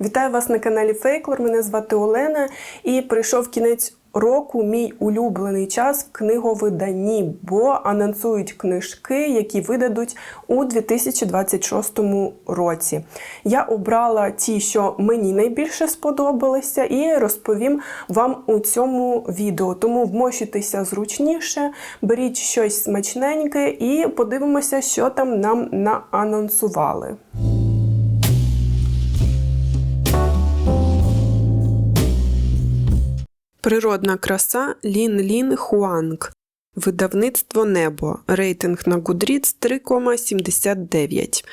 Вітаю вас на каналі Фейклор. Мене звати Олена, і прийшов кінець року мій улюблений час в книговиданні, бо анонсують книжки, які видадуть у 2026 році. Я обрала ті, що мені найбільше сподобалися, і розповім вам у цьому відео. Тому вмощуйтеся зручніше, беріть щось смачненьке і подивимося, що там нам наанонсували. Природна краса Лін Лін Хуанг. Видавництво Небо. Рейтинг на Goodreads 3,79.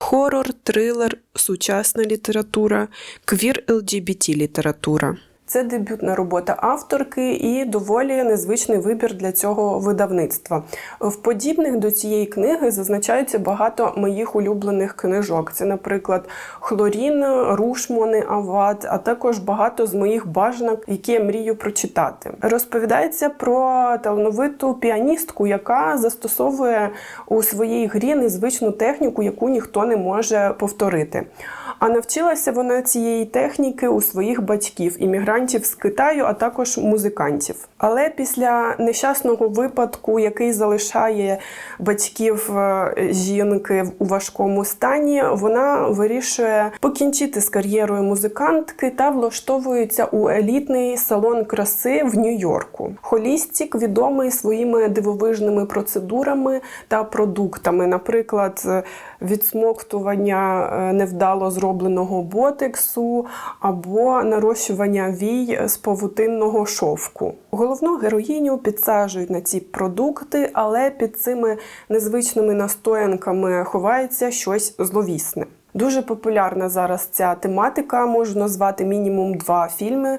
Хорор, трилер, сучасна література, квір лгбт література. Це дебютна робота авторки і доволі незвичний вибір для цього видавництва. В подібних до цієї книги зазначаються багато моїх улюблених книжок. Це, наприклад, Хлорін, Рушмони, Ават, а також багато з моїх бажанок, які я мрію прочитати. Розповідається про талановиту піаністку, яка застосовує у своїй грі незвичну техніку, яку ніхто не може повторити. А навчилася вона цієї техніки у своїх батьків, іммігрантів з Китаю, а також музикантів. Але після нещасного випадку, який залишає батьків е, жінки у важкому стані, вона вирішує покінчити з кар'єрою музикантки та влаштовується у елітний салон краси в Нью-Йорку. Холістік відомий своїми дивовижними процедурами та продуктами, наприклад, е, відсмоктування е, невдало зробленого ботексу або нарощування вій з павутинного шовку. Головну героїню підсаджують на ці продукти, але під цими незвичними настоянками ховається щось зловісне. Дуже популярна зараз ця тематика. Можу назвати мінімум два фільми.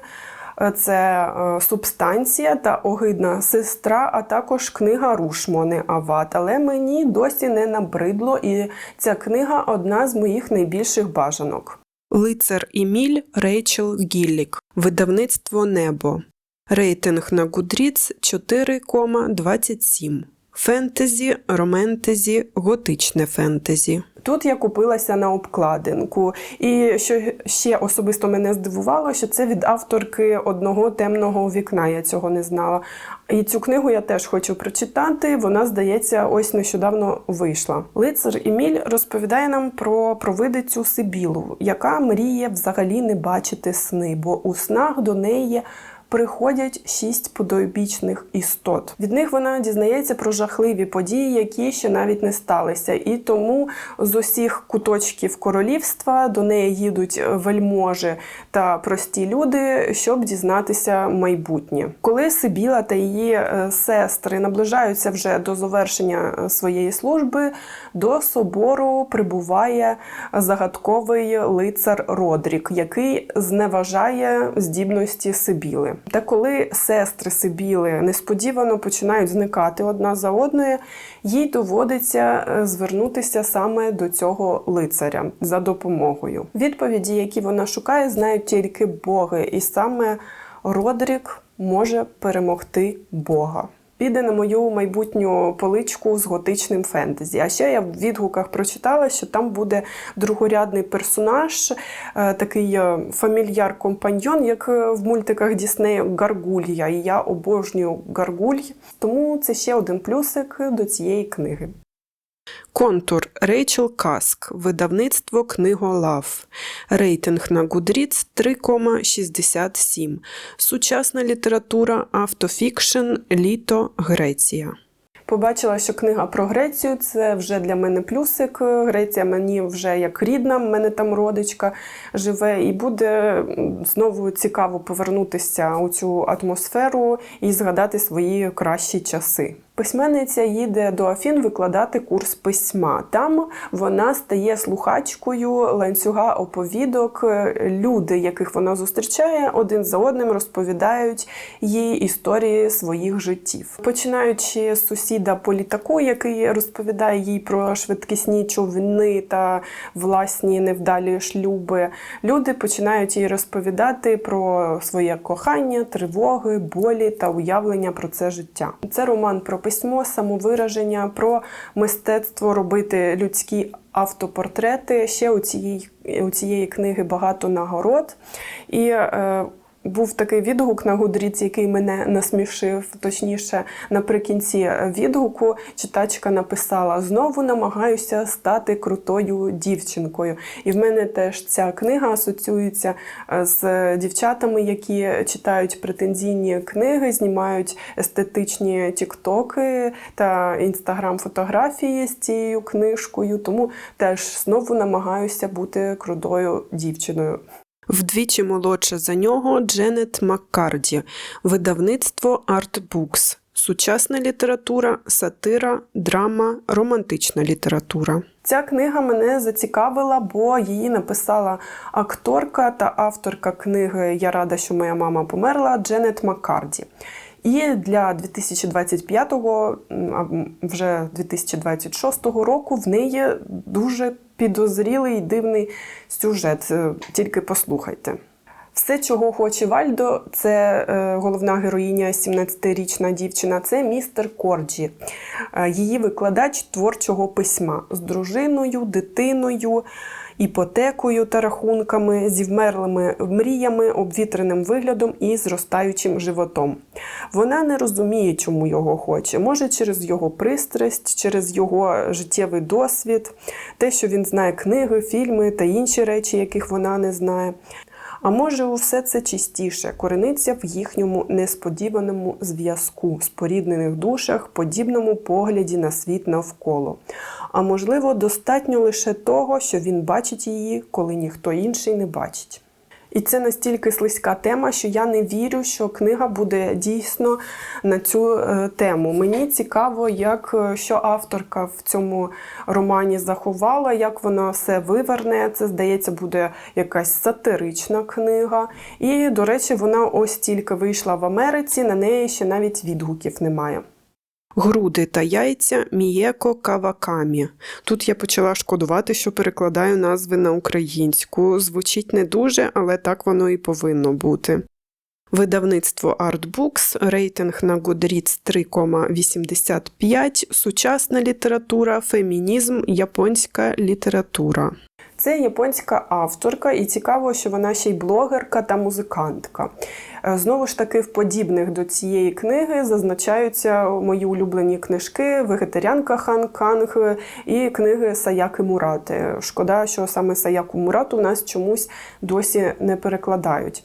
Це е, Субстанція та Огидна сестра, а також книга Рушмони Ават. Але мені досі не набридло, і ця книга одна з моїх найбільших бажанок. Лицар Еміль Рейчел Гіллік. Видавництво Небо. Рейтинг на Goodreads 4,27. Фентезі, роментезі, готичне фентезі. Тут я купилася на обкладинку, і що ще особисто мене здивувало, що це від авторки одного темного вікна. Я цього не знала. І цю книгу я теж хочу прочитати. Вона, здається, ось нещодавно вийшла. Лицар Еміль розповідає нам про провидицю Сибілу, яка мріє взагалі не бачити сни, бо у снах до неї приходять шість подойбічних істот. Від них вона дізнається про жахливі події, які ще навіть не сталися. І тому з усіх куточків королівства до неї їдуть вельможі та прості люди, щоб дізнатися майбутнє. Коли Сибіла та її е, сестри наближаються вже до завершення е, своєї служби, до собору прибуває загадковий лицар Родрік, який зневажає здібності Сибіли. Та коли сестри Сибіли несподівано починають зникати одна за одною, їй доводиться е, звернутися саме до цього лицаря за допомогою. Відповіді, які вона шукає, знають тільки боги, і саме Родрік може перемогти Бога піде на мою майбутню поличку з готичним фентезі. А ще я в відгуках прочитала, що там буде другорядний персонаж, е, такий е, фамільяр-компаньйон, як е, в мультиках Діснею Гаргулья. І я обожнюю Гаргуль, тому це ще один плюсик до цієї книги. Контур Рейчел Каск. Видавництво Книголав. Рейтинг на Goodreads 3,67. Сучасна література автофікшн Літо Греція. Побачила, що книга про Грецію це вже для мене плюсик. Греція мені вже як рідна, в мене там родичка живе, і буде знову цікаво повернутися у цю атмосферу і згадати свої кращі часи. Письменниця їде до Афін викладати курс письма. Там вона стає слухачкою ланцюга оповідок. Люди, яких вона зустрічає, один за одним розповідають їй історії своїх життів. Починаючи з сусіда по літаку, який розповідає їй про швидкісні човни та власні невдалі шлюби. Люди починають їй розповідати про своє кохання, тривоги, болі та уявлення про це життя. Це роман про письмо, самовираження, про мистецтво робити людські автопортрети. Ще у цієї, у цієї книги багато нагород. І е, був такий відгук на Гудріц, який мене насмішив. Точніше, наприкінці відгуку читачка написала: знову намагаюся стати крутою дівчинкою. І в мене теж ця книга асоціюється е, з дівчатами, які читають претензійні книги, знімають естетичні тіктоки та інстаграм-фотографії з цією книжкою. Тому теж знову намагаюся бути крутою дівчиною. Вдвічі молодша за нього Дженет Маккарді, видавництво Artbooks, Сучасна література, сатира, драма, романтична література. Ця книга мене зацікавила, бо її написала акторка та авторка книги Я рада, що моя мама померла Дженет Маккарді. І для 2025-го, а вже 2026 року в неї дуже підозрілий дивний сюжет. Е, тільки послухайте. Все, чого хоче Вальдо, це е, головна героїня, 17-річна дівчина, це містер Корджі, е, її викладач творчого письма з дружиною, дитиною іпотекою та рахунками, зі вмерлими мріями, обвітреним виглядом і зростаючим животом. Вона не розуміє, чому його хоче. Може, через його пристрасть, через його життєвий досвід, те, що він знає книги, фільми та інші речі, яких вона не знає. А може, у все це чистіше корениться в їхньому несподіваному зв'язку, споріднених душах, подібному погляді на світ навколо. А можливо, достатньо лише того, що він бачить її, коли ніхто інший не бачить. І це настільки слизька тема, що я не вірю, що книга буде дійсно на цю е, тему. Мені цікаво, як е, що авторка в цьому романі заховала, як вона все виверне. Це, здається, буде якась сатирична книга. І, до речі, вона ось тільки вийшла в Америці, на неї ще навіть відгуків немає. Груди та яйця Мієко Кавакамі. Тут я почала шкодувати, що перекладаю назви на українську. Звучить не дуже, але так воно і повинно бути. Видавництво Artbooks, рейтинг на Goodreads 3,85, сучасна література, фемінізм, японська література. Це японська авторка, і цікаво, що вона ще й блогерка та музикантка. Е, знову ж таки, в подібних до цієї книги зазначаються мої улюблені книжки Вегетаріанка Хан Канг і книги Саяки Мурати. Шкода, що саме Саяку Мурату у нас чомусь досі не перекладають.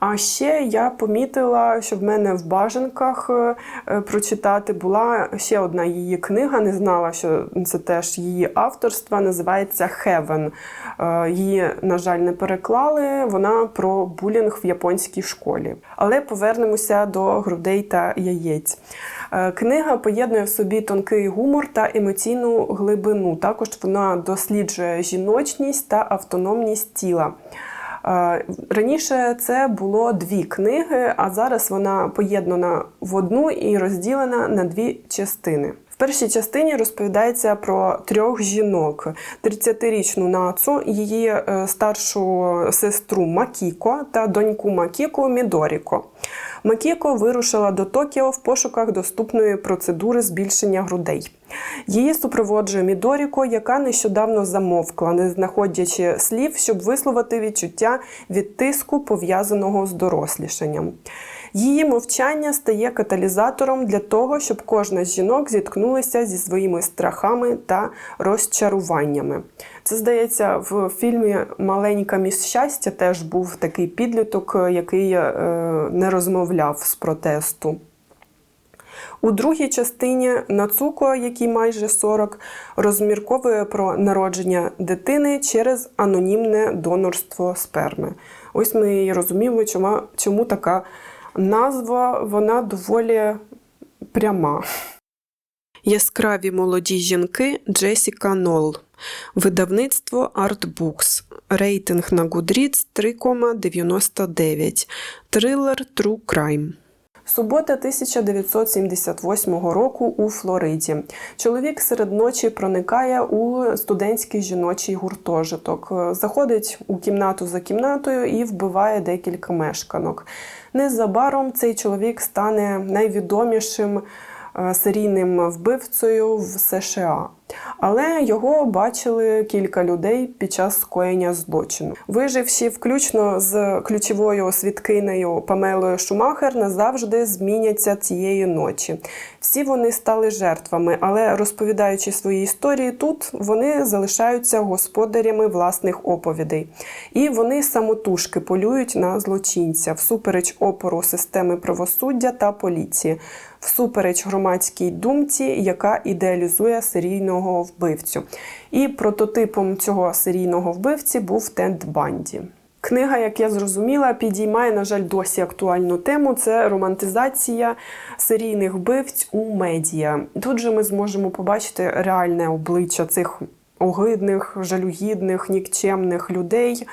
А ще я помітила, що в мене в бажанках е, прочитати була ще одна її книга. Не знала, що це теж її авторство, називається Heaven. Е, її, на жаль, не переклали. Вона про булінг в японській школі. Але повернемося до грудей та яєць. Е, книга поєднує в собі тонкий гумор та емоційну глибину. Також вона досліджує жіночність та автономність тіла. Раніше це було дві книги, а зараз вона поєднана в одну і розділена на дві частини. Першій частині розповідається про трьох жінок: 30-річну нацу, її е, старшу сестру Макіко та доньку Макіко Мідоріко. Макіко вирушила до Токіо в пошуках доступної процедури збільшення грудей. Її супроводжує Мідоріко, яка нещодавно замовкла, не знаходячи слів, щоб висловити відчуття від тиску, пов'язаного з дорослішанням. Її мовчання стає каталізатором для того, щоб кожна з жінок зіткнулася зі своїми страхами та розчаруваннями. Це здається, в фільмі Маленька міс щастя теж був такий підліток, який е, не розмовляв з протесту. У другій частині Нацуко, який майже 40, розмірковує про народження дитини через анонімне донорство сперми. Ось ми і розуміємо, чому, чому така назва вона доволі пряма. Яскраві молоді жінки Джесіка Нол. Видавництво Artbooks. Рейтинг на Goodreads 3,99. Трилер True Crime. Субота 1978 року у Флориді. Чоловік серед ночі проникає у студентський жіночий гуртожиток, заходить у кімнату за кімнатою і вбиває декілька мешканок. Незабаром цей чоловік стане найвідомішим е, серійним вбивцею в США. Але його бачили кілька людей під час скоєння злочину. Виживши включно з ключовою свідкинею Памелою Шумахер, назавжди зміняться цієї ночі. Всі вони стали жертвами, але розповідаючи свої історії тут, вони залишаються господарями власних оповідей. І вони самотужки полюють на злочинця всупереч опору системи правосуддя та поліції всупереч громадській думці, яка ідеалізує серійного вбивцю. І прототипом цього серійного вбивці був Тент Банді. Книга, як я зрозуміла, підіймає, на жаль, досі актуальну тему це романтизація серійних вбивць у медіа. Тут же ми зможемо побачити реальне обличчя цих огидних, жалюгідних, нікчемних людей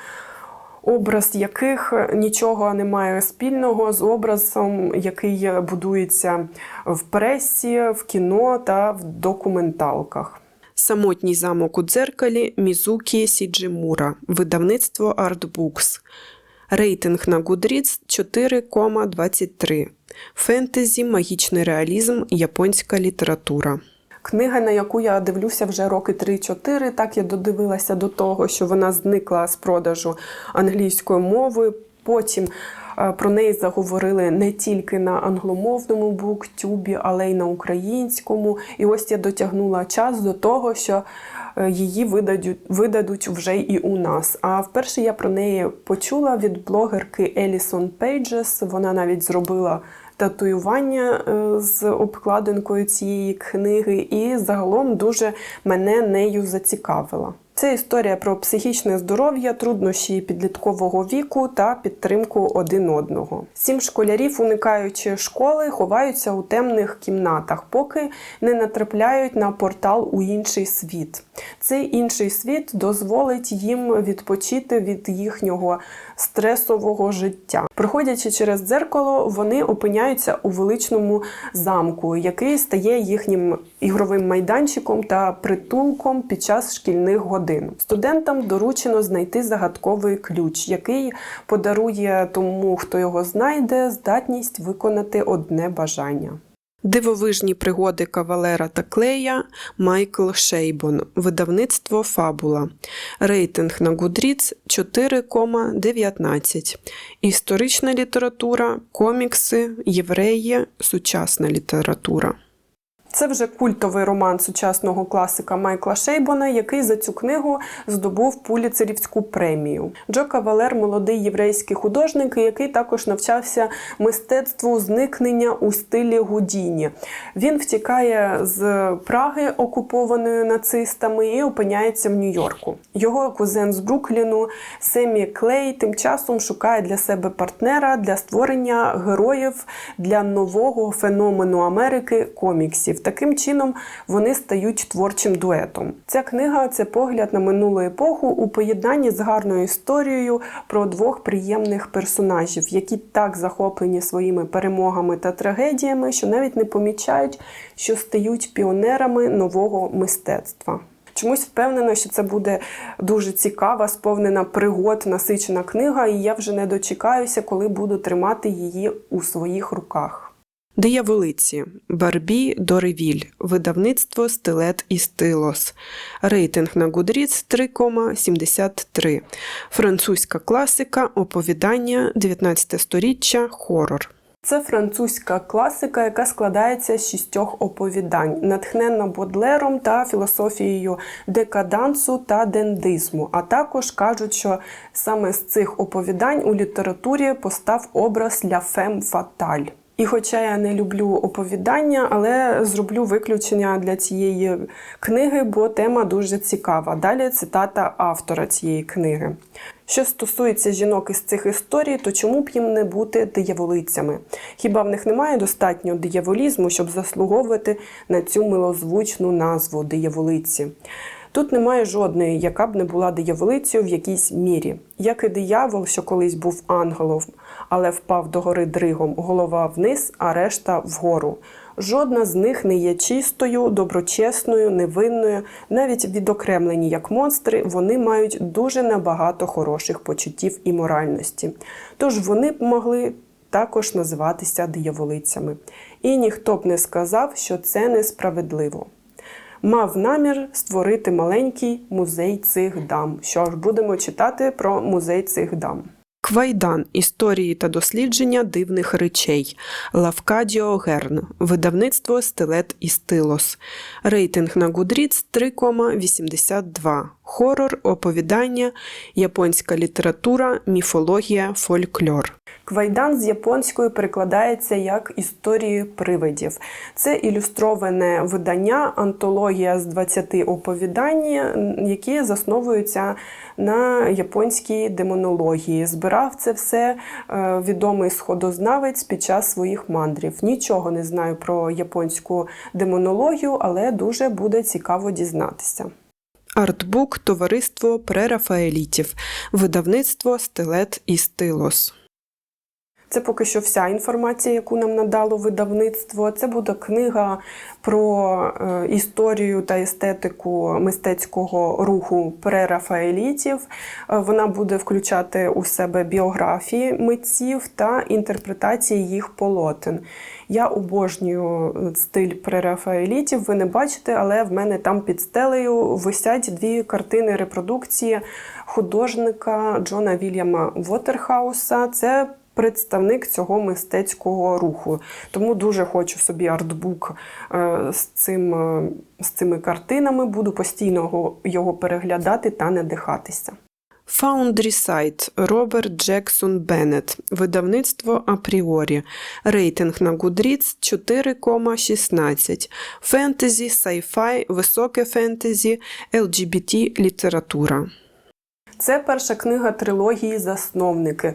образ яких нічого не має спільного з образом, який будується в пресі, в кіно та в документалках. Самотній замок у дзеркалі Мізукі Сіджимура, видавництво Artbooks. Рейтинг на Goodreads 4,23. Фентезі, магічний реалізм, японська література. Книга, на яку я дивлюся вже роки 3-4, так я додивилася до того, що вона зникла з продажу англійською мовою. Потім е, про неї заговорили не тільки на англомовному буктюбі, але й на українському. І ось я дотягнула час до того, що е, її видадуть видадуть вже і у нас. А вперше я про неї почула від блогерки Елісон Пейджес. Вона навіть зробила татуювання е, з обкладинкою цієї книги, і загалом дуже мене нею зацікавила. Це історія про психічне здоров'я, труднощі підліткового віку та підтримку один одного. Сім школярів, уникаючи школи, ховаються у темних кімнатах, поки не натрапляють на портал у інший світ. Цей інший світ дозволить їм відпочити від їхнього стресового життя. Проходячи через дзеркало, вони опиняються у величному замку, який стає їхнім ігровим майданчиком та притулком під час шкільних годин. Студентам доручено знайти загадковий ключ, який подарує тому, хто його знайде, здатність виконати одне бажання. Дивовижні пригоди кавалера та клея Майкл Шейбон. Видавництво Фабула. Рейтинг на Гудріц 4,19. Історична література, комікси, євреї, сучасна література. Це вже культовий роман сучасного класика Майкла Шейбона, який за цю книгу здобув пуліцерівську премію. Джо Кавалер молодий єврейський художник, який також навчався мистецтву зникнення у стилі Гудіні. Він втікає з Праги, окупованої нацистами, і опиняється в Нью-Йорку. Його кузен з Брукліну Семі Клей тим часом шукає для себе партнера для створення героїв для нового феномену Америки коміксів. Таким чином вони стають творчим дуетом. Ця книга це погляд на минулу епоху у поєднанні з гарною історією про двох приємних персонажів, які так захоплені своїми перемогами та трагедіями, що навіть не помічають, що стають піонерами нового мистецтва. Чомусь впевнена, що це буде дуже цікава, сповнена пригод, насичена книга, і я вже не дочекаюся, коли буду тримати її у своїх руках. Дияволиці Барбі Доревіль, видавництво Стилет і Стилос. Рейтинг на Goodreads 3,73. Французька класика, оповідання 19 сторіччя, хорор. Це французька класика, яка складається з шістьох оповідань, натхненна Бодлером та філософією декадансу та дендизму. А також кажуть, що саме з цих оповідань у літературі постав образ ля фем фаталь. І, хоча я не люблю оповідання, але зроблю виключення для цієї книги, бо тема дуже цікава. Далі цитата автора цієї книги. Що стосується жінок із цих історій, то чому б їм не бути дияволицями? Хіба в них немає достатньо дияволізму, щоб заслуговувати на цю милозвучну назву дияволиці? Тут немає жодної, яка б не була дияволицею в якійсь мірі. Як і диявол, що колись був ангелом, але впав до гори дригом, голова вниз, а решта вгору. Жодна з них не є чистою, доброчесною, невинною, навіть відокремлені як монстри, вони мають дуже набагато хороших почуттів і моральності. Тож вони б могли також називатися дияволицями. І ніхто б не сказав, що це несправедливо. Мав намір створити маленький музей цих дам. Що ж, будемо читати про музей цих дам. Квайдан історії та дослідження дивних речей. Лавкадіо Герн. Видавництво Стилет і Стилос. Рейтинг на Goodreads 3,82. Хорор, оповідання, японська література, міфологія, фольклор. Квайдан з японської перекладається як історії привидів. Це ілюстроване видання, антологія з 20 оповідань, які засновуються на японській демонології. Збирав це все е, відомий сходознавець під час своїх мандрів. Нічого не знаю про японську демонологію, але дуже буде цікаво дізнатися. Артбук Товариство прерафаелітів. Видавництво Стилет і Стилос. Це поки що вся інформація, яку нам надало видавництво. Це буде книга про е, історію та естетику мистецького руху прерафаелітів. Е, Вона буде включати у себе біографії митців та інтерпретації їх полотен. Я обожнюю стиль прерафаелітів, ви не бачите, але в мене там під стелею висять дві картини репродукції художника Джона Вільяма Вотерхауса. Це представник цього мистецького руху. Тому дуже хочу собі артбук е, з цим, е, з цими картинами, буду постійно його- переглядати та надихатися. Foundry Site Роберт Джексон Беннет. Видавництво Апріорі. Рейтинг на Goodreads 4,16. Фентезі, сайфай, високе фентезі, LGBT література. Це перша книга трилогії Засновники.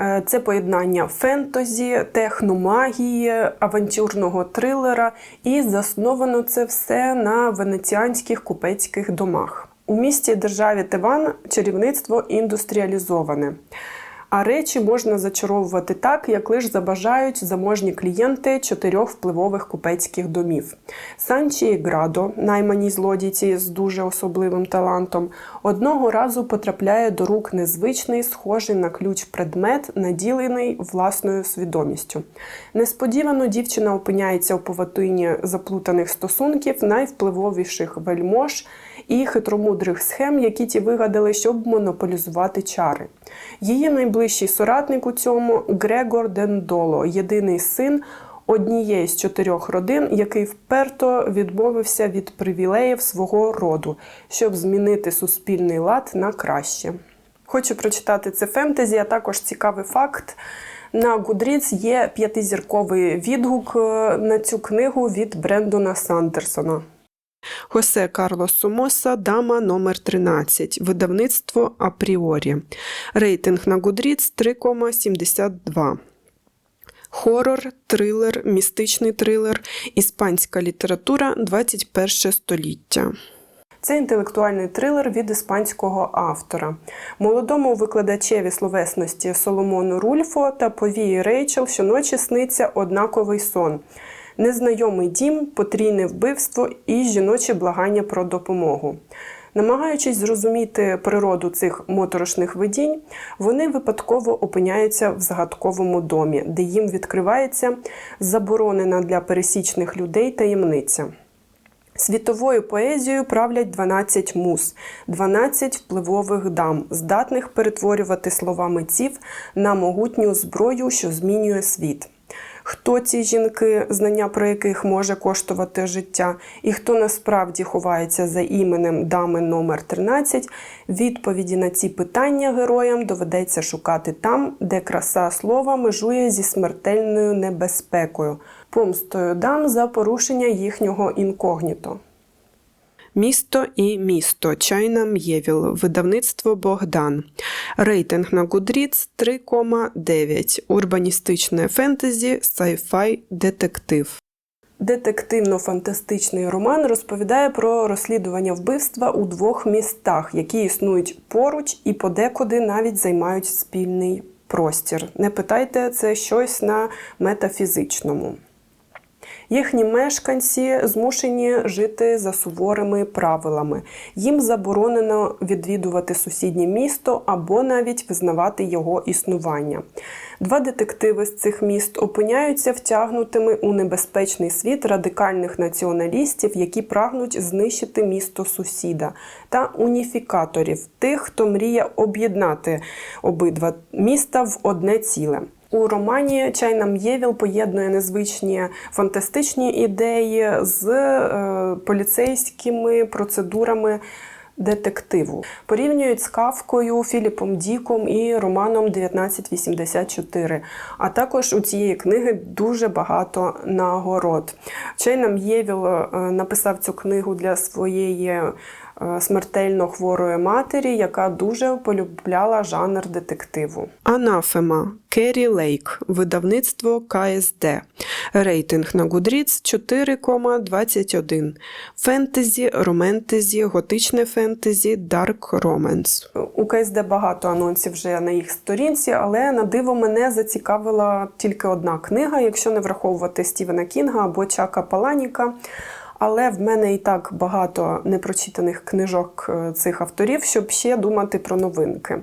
Е, Це поєднання фентезі, техномагії, авантюрного трилера, і засновано це все на венеціанських купецьких домах. У місті державі Тиван чарівництво індустріалізоване. А речі можна зачаровувати так, як лиш забажають заможні клієнти чотирьох впливових купецьких домів. Санчі і Градо, наймані злодійці з дуже особливим талантом, одного разу потрапляє до рук незвичний, схожий на ключ предмет, наділений власною свідомістю. Несподівано дівчина опиняється у поватині заплутаних стосунків найвпливовіших вельмож і хитромудрих схем, які ті вигадали, щоб монополізувати чари. Її найближчий соратник у цьому Грегор Дендоло, єдиний син однієї з чотирьох родин, який вперто відмовився від привілеїв свого роду, щоб змінити суспільний лад на краще. Хочу прочитати це фентезі, а також цікавий факт. На Goodreads є п'ятизірковий відгук е, на цю книгу від Брендона Сандерсона. Хосе Карлос Сомоса, дама номер 13 Видавництво Апріорі. Рейтинг на Goodreads 3,72. Хорор, трилер, містичний трилер, іспанська література 21 століття. Це інтелектуальний трилер від іспанського автора. Молодому викладачеві словесності Соломону Рульфо та повії Рейчел щоночі сниться однаковий сон. Незнайомий дім, потрійне вбивство і жіноче благання про допомогу. Намагаючись зрозуміти природу цих моторошних видінь, вони випадково опиняються в загадковому домі, де їм відкривається заборонена для пересічних людей таємниця. Світовою поезією правлять 12 муз, 12 впливових дам, здатних перетворювати слова митців на могутню зброю, що змінює світ. Хто ці жінки, знання про яких може коштувати життя, і хто насправді ховається за іменем дами номер 13, відповіді на ці питання героям доведеться шукати там, де краса слова межує зі смертельною небезпекою, помстою дам за порушення їхнього інкогніто. Місто і місто Чайна М'євіл. Видавництво Богдан. Рейтинг на Goodreads 3,9. Урбаністичне фентезі, сайфай, детектив. Детективно-фантастичний роман розповідає про розслідування вбивства у двох містах, які існують поруч і подекуди навіть займають спільний простір. Не питайте, це щось на метафізичному. Їхні мешканці змушені жити за суворими правилами. Їм заборонено відвідувати сусіднє місто або навіть визнавати його існування. Два детективи з цих міст опиняються втягнутими у небезпечний світ радикальних націоналістів, які прагнуть знищити місто сусіда, та уніфікаторів, тих, хто мріє об'єднати обидва міста в одне ціле. У романі Чайна М'євіл поєднує незвичні фантастичні ідеї з е, поліцейськими процедурами детективу. Порівнюють з Кавкою, Філіпом Діком і романом 1984. А також у цієї книги дуже багато нагород. Чайна М'євіл е, написав цю книгу для своєї смертельно хворої матері, яка дуже полюбляла жанр детективу. Анафема Керрі Лейк, видавництво КСД. Рейтинг на Goodreads 4,21. Фентезі, роментезі, готичне фентезі, дарк романс. У КСД багато анонсів вже на їх сторінці, але на диво мене зацікавила тільки одна книга, якщо не враховувати Стівена Кінга або Чака Паланіка. Але в мене і так багато непрочитаних книжок е, цих авторів, щоб ще думати про новинки.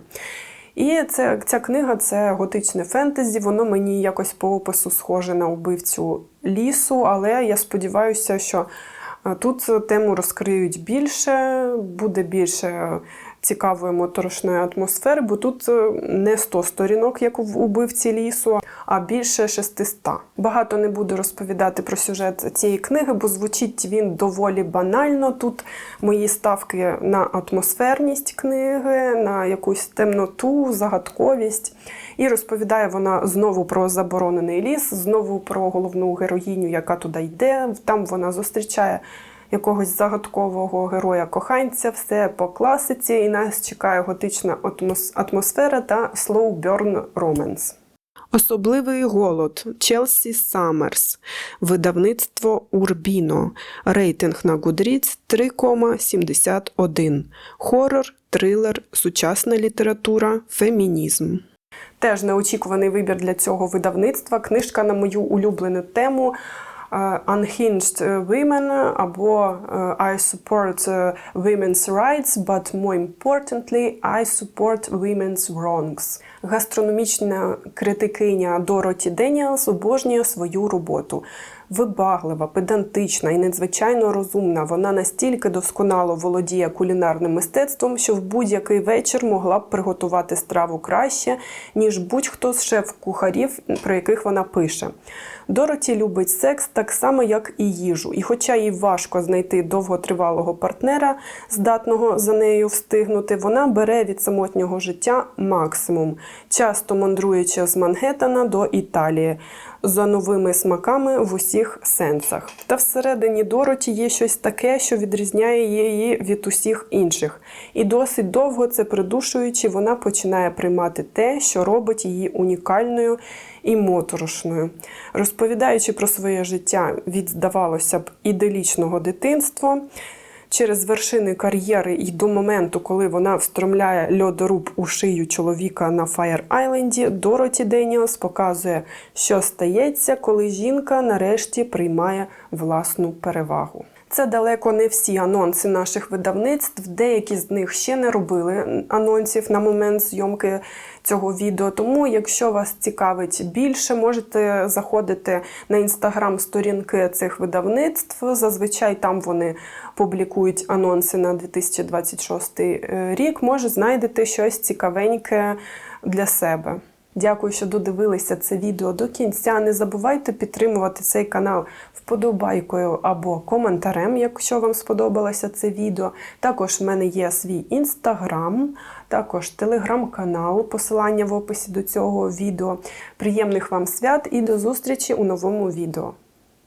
І це, ця книга це готичне фентезі, воно мені якось по опису схоже на убивцю лісу, але я сподіваюся, що е, тут тему розкриють більше, буде більше цікавої моторошної атмосфери, бо тут е, не 100 сторінок, як в убивці лісу, а більше 600. Багато не буду розповідати про сюжет цієї книги, бо звучить він доволі банально. Тут мої ставки на атмосферність книги, на якусь темноту, загадковість. І розповідає вона знову про заборонений ліс, знову про головну героїню, яка туди йде. Там вона зустрічає якогось загадкового героя-коханця, все по класиці, і нас чекає готична атмосфера та slow burn romance. Особливий голод Челсі Саммерс, видавництво Урбіно, рейтинг на Goodreads 3,71. Хорор, трилер, сучасна література, фемінізм. Теж неочікуваний вибір для цього видавництва. Книжка на мою улюблену тему. Unhinged Women або I support women's rights, but more importantly, I support women's wrongs. Гастрономічна критикиня Дороті Деніалс обожнює свою роботу. Вибаглива, педантична і надзвичайно розумна. Вона настільки досконало володіє кулінарним мистецтвом, що в будь-який вечір могла б приготувати страву краще, ніж будь-хто з шеф-кухарів, про яких вона пише. Дороті любить секс так само, як і їжу. І, хоча їй важко знайти довготривалого партнера, здатного за нею встигнути, вона бере від самотнього життя максимум, часто мандруючи з Мангеттена до Італії за новими смаками в усіх сенсах. Та всередині Дороті є щось таке, що відрізняє її від усіх інших. І досить довго це придушуючи, вона починає приймати те, що робить її унікальною і моторошною. Розповідаючи про своє життя від, здавалося б, іделічного дитинства через вершини кар'єри і до моменту, коли вона встромляє льодоруб у шию чоловіка на Фаєр Айленді, Дороті Деніелс показує, що стається, коли жінка нарешті приймає власну перевагу. Це далеко не всі анонси наших видавництв. Деякі з них ще не робили анонсів на момент зйомки цього відео. Тому, якщо вас цікавить більше, можете заходити на інстаграм-сторінки цих видавництв. Зазвичай там вони публікують анонси на 2026 е, рік. Може, знайдете щось цікавеньке для себе. Дякую, що додивилися це відео до кінця. Не забувайте підтримувати цей канал вподобайкою або коментарем, якщо вам сподобалося це відео. Також в мене є свій інстаграм, також телеграм-канал, посилання в описі до цього відео. Приємних вам свят і до зустрічі у новому відео.